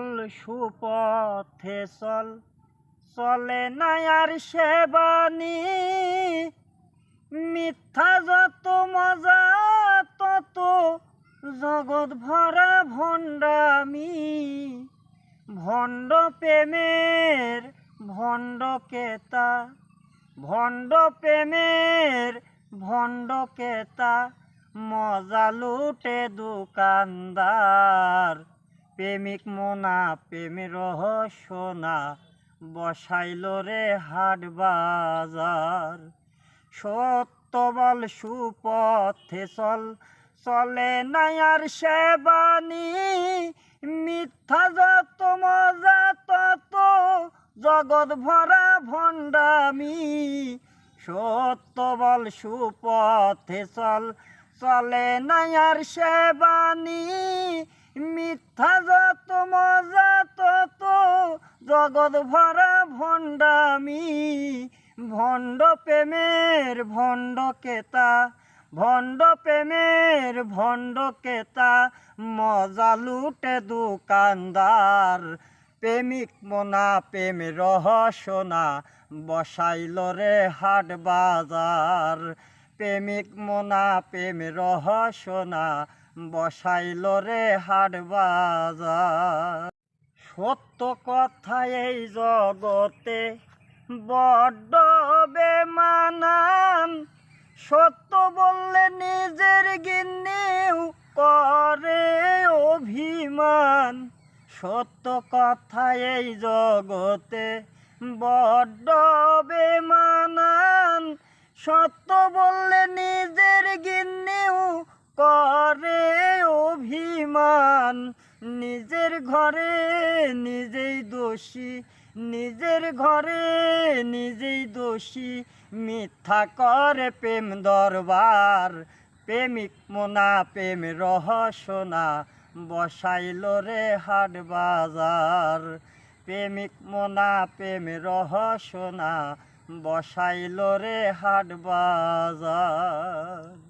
বল সুপথে চল। চলে না আর সেবানি মিথ্যা যত মজা, তত জগৎ ভরা ভণ্ডামি। ভণ্ড প্রেমের ভণ্ড কেতা। ভণ্ড প্রেমের ভণ্ড কেতা। মজা লুটে দোকানদার। প্রেমিক মোনা, প্রেমের রহস্যনা বসাইল রে হাট বাজার। সত্য বল সুপথে চল, চলে নাই আর সেবানি মিথ্যা যত মজা, তত জগৎ ভরা ভণ্ডামি। সত্য বল সুপথে চল, চলে নাই আর সেবানি মিথ্যা যত মজা, তত জগৎ ভরা ভণ্ডামি। ভণ্ড প্রেমের ভণ্ড কেতা, ভণ্ড প্রেমের ভণ্ড কেতা। মজা লুটে দোকানদার, প্রেমিক মোনা, প্রেম রহসনা বসাইল রে হাট বাজার, প্রেমিক মোনা, প্রেম রহসনা বসাইল রে হাট বাজার। সত্য কথা এই জগতে বড্ড বেমানান। সত্য বললে নিজের গিন্নিও করে অভিমান। সত্য কথা এই জগতে বড্ড বেমানান। সত্য বললে অভিমান নিজের ঘরে নিজেই দোষী, নিজের ঘরে নিজেই দোষী, মিথ্যা করে প্রেম দরবার, প্রেমিক মোনা প্রেম রহসনা বসাইল রে হাট বাজার। প্রেমিক মোনা প্রেম রহসনা বসাইল রে হাট বাজার।